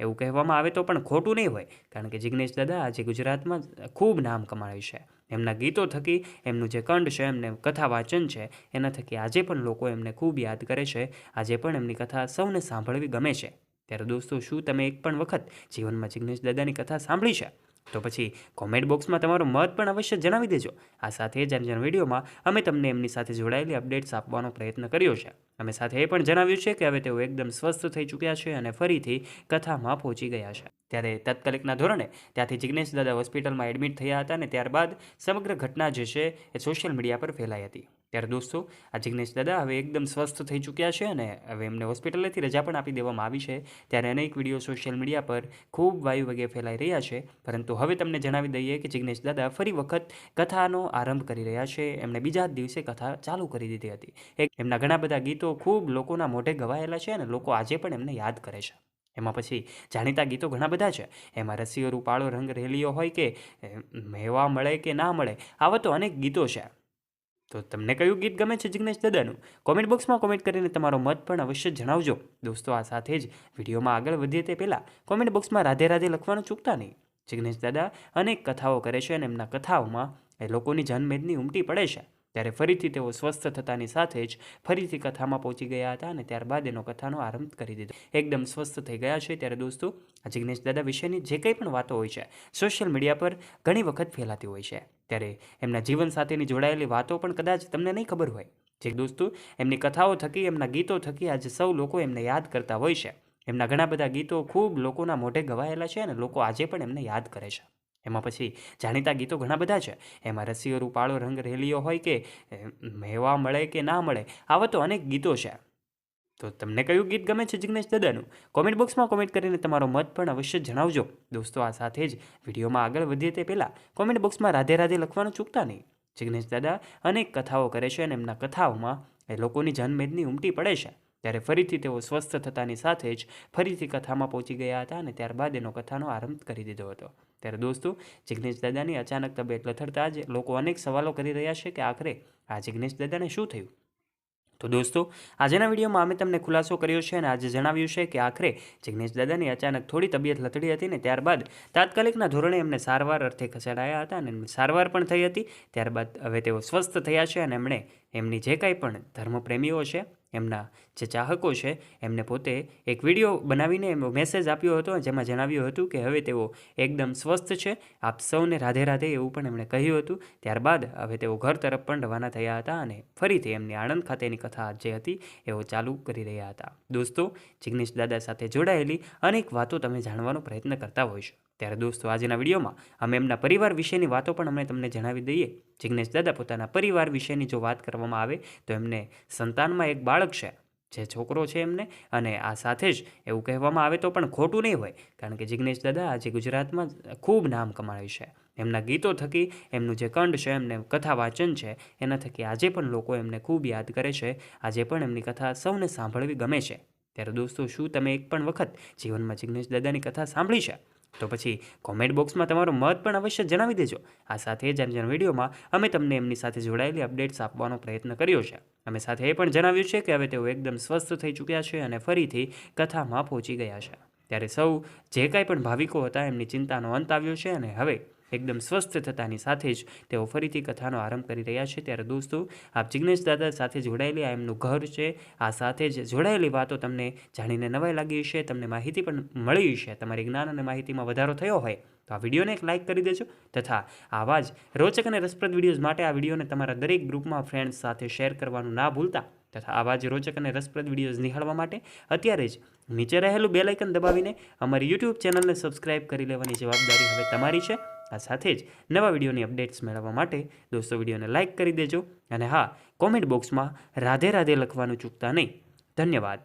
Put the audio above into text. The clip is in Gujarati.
એવું કહેવામાં આવે તો પણ ખોટું નહીં હોય, કારણ કે જિગ્નેશ દાદા આજે ગુજરાતમાં ખૂબ નામ કમાયું છે. એમના ગીતો થકી એમનું જે કંડ છે, એમને કથા વાંચન છે, એના થકી આજે પણ લોકો એમને ખૂબ યાદ કરે છે. આજે પણ એમની કથા સૌને સાંભળવી ગમે છે. ત્યારે દોસ્તો, શું તમે એક પણ વખત જીવનમાં જિગ્નેશ દાદાની કથા સાંભળી છે? તો પછી કોમેન્ટ બોક્સમાં તમારો મત પણ અવશ્ય જણાવી દેજો. આ સાથે જ આજના વિડીયોમાં અમે તમને એમની સાથે જોડાયેલી અપડેટ્સ આપવાનો પ્રયત્ન કર્યો છે. અમે સાથે એ પણ જણાવ્યું છે કે હવે તેઓ એકદમ સ્વસ્થ થઈ ચૂક્યા છે અને ફરીથી કથામાં પહોંચી ગયા છે. ત્યારે તાત્કાલિકના ધોરણે ત્યાંથી જિજ્ઞેશ દાદા હોસ્પિટલમાં એડમિટ થયા હતા અને ત્યારબાદ સમગ્ર ઘટના જે છે એ સોશિયલ મીડિયા પર ફેલાઈ હતી. ત્યારે દોસ્તો, આ જિગ્નેશ દાદા હવે એકદમ સ્વસ્થ થઈ ચૂક્યા છે અને હવે એમને હોસ્પિટલેથી રજા પણ આપી દેવામાં આવી છે. ત્યારે અનેક વીડિયો સોશિયલ મીડિયા પર ખૂબ વાયુ વગે ફેલાઈ રહ્યા છે. પરંતુ હવે તમને જણાવી દઈએ કે જિગ્નેશ દાદા ફરી વખત કથાનો આરંભ કરી રહ્યા છે. એમણે બીજા જ દિવસે કથા ચાલુ કરી દીધી હતી. એમના ઘણા બધા ગીતો ખૂબ લોકોના મોઢે ગવાયેલા છે અને લોકો આજે પણ એમને યાદ કરે છે. એમાં પછી જાણીતા ગીતો ઘણા બધા છે. એમાં રસીઓ રૂપાળો રંગ રેલીઓ હોય કે મેવા મળે કે ના મળે, આવા તો અનેક ગીતો છે. તો તમને કયું ગીત ગમે છે જિગ્નેશ દાદાનું? કોમેન્ટ બોક્સમાં કોમેન્ટ કરીને તમારો મત પણ અવશ્ય જણાવજો. દોસ્તો, આ સાથે જ વિડીયોમાં આગળ વધીએ તે પહેલાં કોમેન્ટ બોક્સમાં રાધે રાધે લખવાનું ચૂકતા નહીં. જિગ્નેશ દાદા અનેક કથાઓ કરે છે અને એમના કથાઓમાં એ લોકોની જનમેદની ઉમટી પડે છે. ત્યારે ફરીથી તેઓ સ્વસ્થ થતાની સાથે જ ફરીથી કથામાં પહોંચી ગયા હતા અને ત્યારબાદ એનો કથાનો આરંભ કરી દીધો. એકદમ સ્વસ્થ થઈ ગયા છે ત્યારે દોસ્તો આ જિગ્નેશ દાદા વિશેની જે કંઈ પણ વાતો હોય છે, સોશિયલ મીડિયા પર ઘણી વખત ફેલાતી હોય છે. ત્યારે એમના જીવન સાથેની જોડાયેલી વાતો પણ કદાચ તમને નહીં ખબર હોય. જે દોસ્તો, એમની કથાઓ થકી, એમના ગીતો થકી આજે સૌ લોકો એમને યાદ કરતા હોય છે. એમના ઘણા બધા ગીતો ખૂબ લોકોના મોઢે ગવાયેલા છે અને લોકો આજે પણ એમને યાદ કરે છે. એમાં પછી જાણીતા ગીતો ઘણા બધા છે. એમાં રસીઓ રૂપાળો રંગ રેલીઓ હોય કે મેવા મળે કે ના મળે, આવા તો અનેક ગીતો છે. તો તમને કયું ગીત ગમે છે જિગ્નેશ દાદાનું? કોમેન્ટ બોક્સમાં કોમેન્ટ કરીને તમારો મત પણ અવશ્ય જણાવજો. દોસ્તો, આ સાથે જ વિડીયોમાં આગળ વધીએ તે પહેલાં કોમેન્ટ બોક્સમાં રાધે રાધે લખવાનું ચૂકતા નહીં. જિગ્નેશ દાદા અનેક કથાઓ કરે છે અને એમના કથાઓમાં એ લોકોની જનમેદની ઉમટી પડે છે. ત્યારે ફરીથી તેઓ સ્વસ્થ થતાની સાથે જ ફરીથી કથામાં પહોંચી ગયા હતા અને ત્યારબાદ એનો કથાનો આરંભ કરી દીધો હતો. ત્યારે દોસ્તો, જિગ્નેશ દાદાની અચાનક તબિયત લથડતા જ લોકો અનેક સવાલો કરી રહ્યા છે કે આખરે આ જિગ્નેશ દાદાને શું થયું? તો દોસ્તો, આજના વિડીયોમાં અમે તમને ખુલાસો કર્યો છે અને આજે જણાવ્યું છે કે આખરે જિગ્નેશ દાદાની અચાનક થોડી તબિયત લથડી હતી ને ત્યારબાદ તાત્કાલિકના ધોરણે એમને સારવાર અર્થે ખસેડાયા હતા અને એમની સારવાર પણ થઈ હતી. ત્યારબાદ હવે તેઓ સ્વસ્થ થયા છે અને એમણે એમની જે કાંઈ પણ ધર્મપ્રેમીઓ છે એમના જે ચાહકો છે, એમને પોતે એક વીડિયો બનાવીને એમ મેસેજ આપ્યો હતો, જેમાં જણાવ્યું હતું કે હવે તેઓ એકદમ સ્વસ્થ છે. આપ સૌને રાધે રાધે એવું પણ એમણે કહ્યું હતું. ત્યારબાદ હવે તેઓ ઘર તરફ પણ રવાના થયા હતા અને ફરીથી એમની આણંદ ખાતેની કથા જે હતી, એઓ ચાલુ કરી રહ્યા હતા. દોસ્તો, જિગ્નેશ દાદા સાથે જોડાયેલી અનેક વાતો તમે જાણવાનો પ્રયત્ન કરતા હોય છો. ત્યારે દોસ્તો, આજના વિડીયોમાં અમે એમના પરિવાર વિશેની વાતો પણ અમે તમને જણાવી દઈએ. જિગ્નેશ દાદા પોતાના પરિવાર વિશેની જો વાત કરવામાં આવે, તો એમને સંતાનમાં એક બાળક છે. જે છોકરો છે એમને, અને આ સાથે જ એવું કહેવામાં આવે તો પણ ખોટું નહીં હોય, કારણ કે જિગ્નેશ દાદા આજે ગુજરાતમાં ખૂબ નામ કમાયું છે. એમના ગીતો થકી, એમનું જે કંડ છે, એમને કથા વાંચન છે, એના થકી આજે પણ લોકો એમને ખૂબ યાદ કરે છે. આજે પણ એમની કથા સૌને સાંભળવી ગમે છે. ત્યારે દોસ્તો, શું તમે એક પણ વખત જીવનમાં જિજ્ઞેશ દાદાની કથા સાંભળી છે? તો પછી કોમેન્ટ બોક્સમાં તમારો મત પણ અવશ્ય જણાવી દેજો. આ સાથે જ આજના વિડીયોમાં અમે તમને એમની સાથે જોડાયેલી અપડેટ્સ આપવાનો પ્રયત્ન કર્યો છે. અમે સાથે એ પણ જણાવ્યું છે કે હવે તેઓ એકદમ સ્વસ્થ થઈ ચૂક્યા છે અને ફરીથી કથામાં પહોંચી ગયા છે. ત્યારે સૌ જે કાંઈ પણ ભાવિકો હતા એમની ચિંતાનો અંત આવ્યો છે અને હવે એકદમ સ્વસ્થ થતાની સાથે જ તેઓ ફરીથી કથાનો આરંભ કરી રહ્યા છે. ત્યારે દોસ્તો, આપ જિગ્નેશ દાદા સાથે જોડાયેલી આ એમનું ઘર છે. આ સાથે જ જોડાયેલી વાતો તમને જાણીને નવાઈ લાગી હશે, તમને માહિતી પણ મળી હશે. તમારી જ્ઞાન અને માહિતીમાં વધારો થયો હોય તો આ વિડીયોને એક લાઇક કરી દેજો તથા આવા જ રોચક અને રસપ્રદ વિડીયોઝ માટે આ વિડીયોને તમારા દરેક ગ્રુપમાં ફ્રેન્ડ્સ સાથે શેર કરવાનું ના ભૂલતા. તથા આવા જ રોચક અને રસપ્રદ વિડીયોઝ નિહાળવા માટે અત્યારે જ નીચે રહેલું બેલાઇકન દબાવીને અમારી યુટ્યુબ ચેનલને સબસ્ક્રાઇબ કરી લેવાની જવાબદારી હવે તમારી છે. આ સાથે જ નવા વિડીયોની અપડેટ્સ મેળવવા માટે દોસ્તો વિડીયોને લાઇક કરી દેજો. અને હા કોમેન્ટ બોક્સમાં રાધે રાધે લખવાનું ચૂકતા નહીં. ધન્યવાદ.